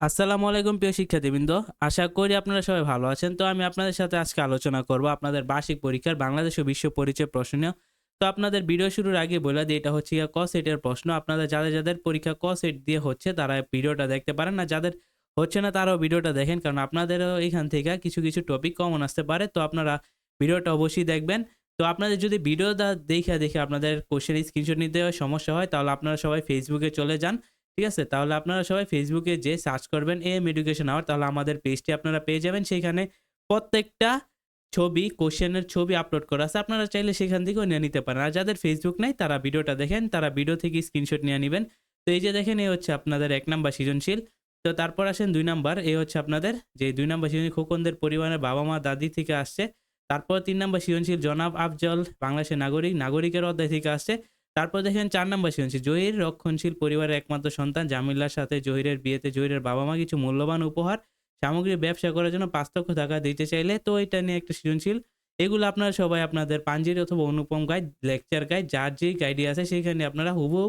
আসসালামু আলাইকুম প্রিয় শিক্ষার্থীবৃন্দ। আশা করি আপনারা সবাই ভালো আছেন। তো আমি আপনাদের সাথে আজকে আলোচনা করব আপনাদের বার্ষিক পরীক্ষার বাংলাদেশ ও বিশ্ব পরিচয় প্রশ্ন তো আপনাদের ভিডিও শুরুর আগে বলে দিই, এটা হচ্ছে ক সেটের প্রশ্ন। আপনাদের যাদের যাদের পরীক্ষা ক সেট দিয়ে হচ্ছে, তারা ভিডিওটা দেখতে পারেন। না যাদের হচ্ছে না, তারাও ভিডিওটা দেখেন। কারণ আপনাদেরও এখান থেকে কিছু কিছু টপিক কমন আসতে পারে। তো আপনারা ভিডিওটা অবশ্যই দেখবেন। তো আপনাদের যদি ভিডিওটা দেখে দেখে আপনাদের কোশ্চেন স্ক্রিনশট নিতে সমস্যা হয়, তাহলে আপনারা সবাই ফেসবুকে চলে যান। ঠিক আছে? তাহলে আপনারা সবাই ফেসবুকে যে সার্চ করবেন এম এডুকেশন আওয়ার তাহলে আমাদের পেজটি আপনারা পেয়ে যাবেন। সেখানে প্রত্যেকটা ছবি কোশ্চেনের ছবি আপলোড করা আছে। আপনারা চাইলে সেখান থেকেও নিয়ে নিতে পারেন। আর যাদের ফেসবুক নাই, তারা ভিডিওটা দেখেন, তারা ভিডিও থেকে স্ক্রিনশট নিয়ে নেবেন। তো এই যে দেখেন এই হচ্ছে আপনাদের এক নাম্বার সৃজনশীল। তো তারপর আসেন দুই নাম্বার এই হচ্ছে আপনাদের যে দুই নাম্বার সৃজনশীল খোকনদের পরিবারের বাবা মা, দাদি থেকে আসছে। তারপর তিন নাম্বার সৃজনশীল জনাব আফজল, বাংলাদেশের নাগরিক, নাগরিকের অধ্যায় থেকে আসছে। তারপর দেখেন চার নাম্বার সৃজনশীল। জহির রক্ষণশীল পরিবারের একমাত্র সন্তান জামিল্লার সাথে জহিরের বিয়েতে জহিরের বাবা মা কিছু মূল্যবান উপহার, সামগ্রী ব্যবসা করার জন্য পাঁচ লক্ষ টাকা দিতে চাইলে, তো এটা নিয়ে একটা সৃজনশীল। এগুলো আপনারা সবাই আপনাদের পাঞ্জির অথবা অনুপম গাইড, লেকচার গাইড, যার যেই গাইডি আছে সেখানে আপনারা হুবহু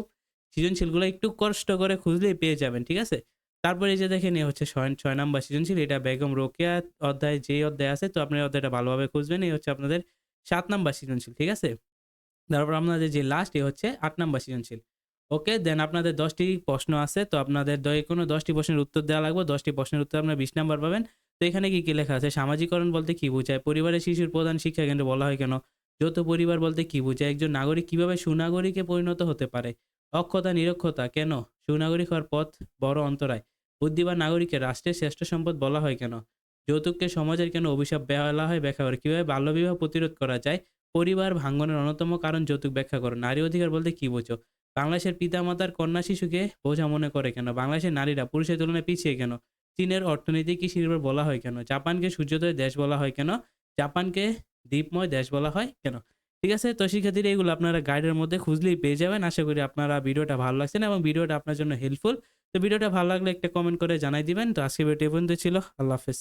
সৃজনশীলগুলো একটু কষ্ট করে খুঁজলেই পেয়ে যাবেন, ঠিক আছে? তারপরে যে দেখেন এ হচ্ছে ছয় ছয় নাম্বার সৃজনশীল, এটা বেগম রোকেয়া অধ্যায় যে অধ্যায় আছে, তো আপনি অধ্যায়টা ভালোভাবে খুঁজবেন, এই হচ্ছে আপনাদের সাত নাম্বার সৃজনশীল, ঠিক আছে? তারপর আপনাদের যে লাস্ট এ হচ্ছে আট নাম্বার সৃজনশীল। ওকে দেন আপনাদের দশটি প্রশ্ন আছে, তো আপনাদের দয়ে কোনো দশটি প্রশ্নের উত্তর দেওয়া লাগবে, দশটি প্রশ্নের উত্তর আপনার বিশ নাম্বার পাবেন। তো এখানে কি কি লেখা আছে? সামাজিকরণ বলতে কি বোঝায়? পরিবারের শিশুর প্রধান শিক্ষা কেন্দ্র বলা হয় কেন? যৌথ পরিবার বলতে কি বোঝায়? একজন নাগরিক কীভাবে সুনাগরিকে পরিণত হতে পারে? অক্ষতা নিরক্ষতা কেন? সুনাগরিক হওয়ার পথ বড় অন্তরায়। বুদ্ধিমান নাগরিককে রাষ্ট্রের শ্রেষ্ঠ সম্পদ বলা হয় কেন? যৌতুককে সমাজের কেন অভিশাপ বলা হয়? ব্যাখ্যা করে কীভাবে বাল্যবিবাহ প্রতিরোধ করা যায়? পরিবার ভাঙ্গনের অন্যতম কারণ যৌতুক ব্যাখ্যা করো। নারী অধিকার বলতে কি বোঝো? বাংলাদেশের পিতামাতার কন্যা শিশুকে বোঝা মনে করে কেন? বাংলাদেশের নারীরা পুরুষের তুলনায় পিছিয়ে কেন? চীনের অর্থনীতি কৃষি নির্ভর বলা হয় কেন? জাপানকে সূর্যোদয় দেশ বলা হয় কেন? জাপানকে দ্বীপময় দেশ বলা হয় কেন? ঠিক আছে, তো শিক্ষার্থীরা এগুলো আপনারা গাইডের মধ্যে খুঁজলেই পেয়ে যাবেন। আশা করি আপনারা ভিডিওটা ভালো লাগছে এবং ভিডিওটা আপনার জন্য হেল্পফুল তো ভিডিওটা ভালো লাগলে একটা কমেন্ট করে জানাই দিবেন। তো আজকে ভিডিও পর্যন্ত ছিল। আল্লাহ হাফেজ।